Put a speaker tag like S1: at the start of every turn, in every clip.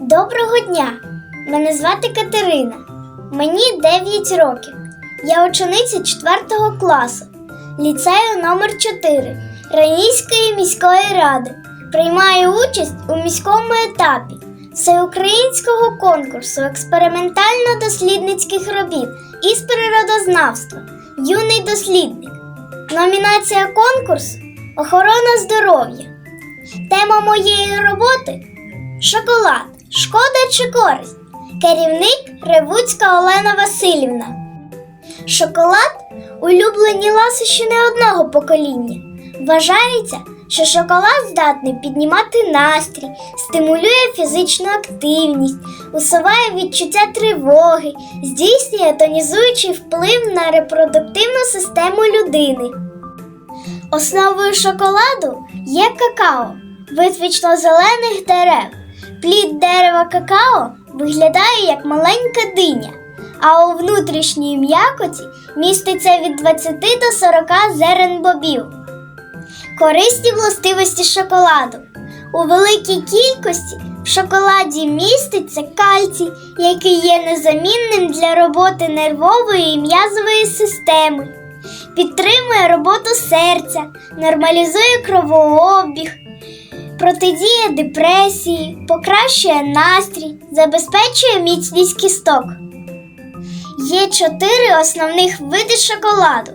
S1: Доброго дня! Мене звати Катерина. Мені 9 років. Я учениця 4 класу ліцею номер 4 Ранійської міської ради. Приймаю участь у міському етапі всеукраїнського конкурсу експериментально-дослідницьких робіт із природознавства Юний дослідник. Номінація конкурсу Охорона здоров'я. Тема моєї роботи шоколад. Шкода чи користь? Керівник Ревуцька Олена Васильівна. Шоколад улюблені ласощі не одного покоління. Вважається, що шоколад здатний піднімати настрій, стимулює фізичну активність, усуває відчуття тривоги, здійснює тонізуючий вплив на репродуктивну систему людини. Основою шоколаду є какао, вид вічно-зелених дерев. Плід дерева какао виглядає як маленька диня, а у внутрішній м'якоті міститься від 20 до 40 зерен бобів. Корисні властивості шоколаду. У великій кількості в шоколаді міститься кальцій, який є незамінним для роботи нервової і м'язової системи, підтримує роботу серця, нормалізує кровообіг, протидіє депресії, покращує настрій, забезпечує міцність кісток. Є чотири основних види шоколаду: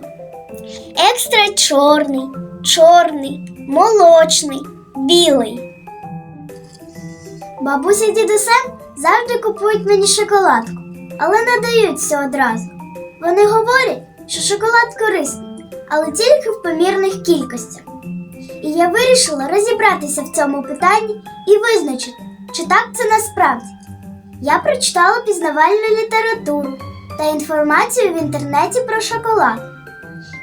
S1: екстра чорний, чорний, молочний, білий. Бабуся з дідусем завжди купують мені шоколадку, але не дають все одразу. Вони говорять, що шоколад корисний, але тільки в помірних кількостях. Я вирішила розібратися в цьому питанні і визначити, чи так це насправді. Я прочитала пізнавальну літературу та інформацію в інтернеті про шоколад.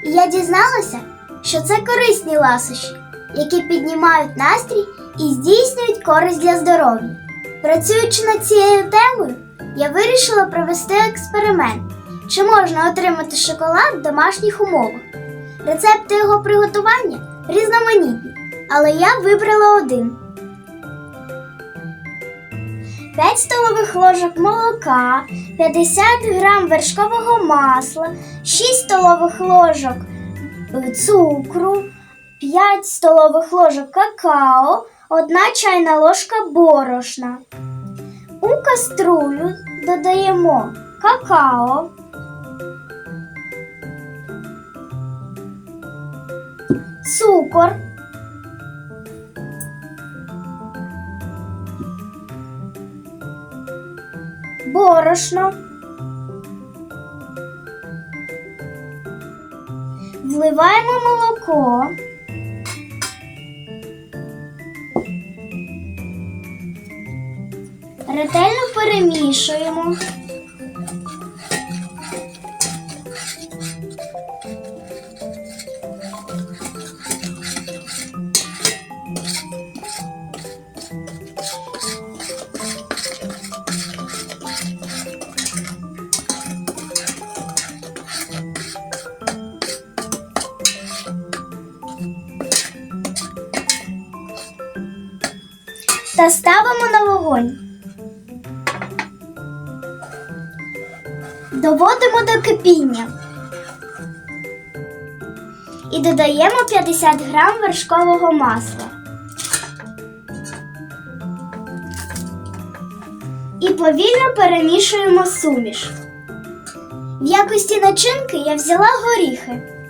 S1: І я дізналася, що це корисні ласощі, які піднімають настрій і здійснюють користь для здоров'я. Працюючи над цією темою, я вирішила провести експеримент, чи можна отримати шоколад в домашніх умовах. Рецепти його приготування різноманітні, але я вибрала один. 5 столових ложок молока, 50 грам вершкового масла, 6 столових ложок е, цукру, 5 столових ложок какао, 1 чайна ложка борошна. У каструлю додаємо какао, цукор, борошно, вливаємо молоко, ретельно перемішуємо. Та ставимо на вогонь. Доводимо до кипіння. І додаємо 50 грам вершкового масла. І повільно перемішуємо суміш. В якості начинки я взяла горіхи.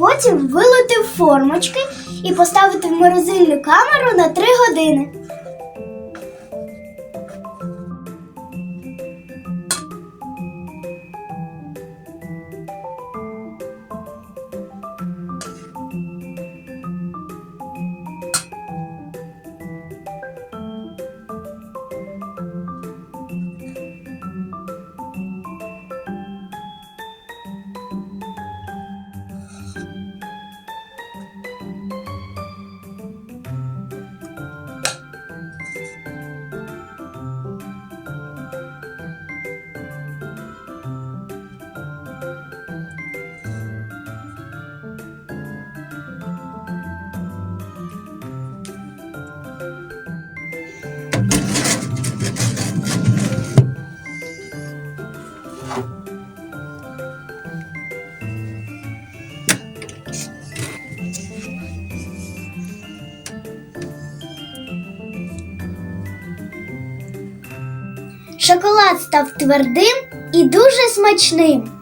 S1: Потім вилити формочки і поставити в морозильну камеру на 3 години. Шоколад став твердим і дуже смачним.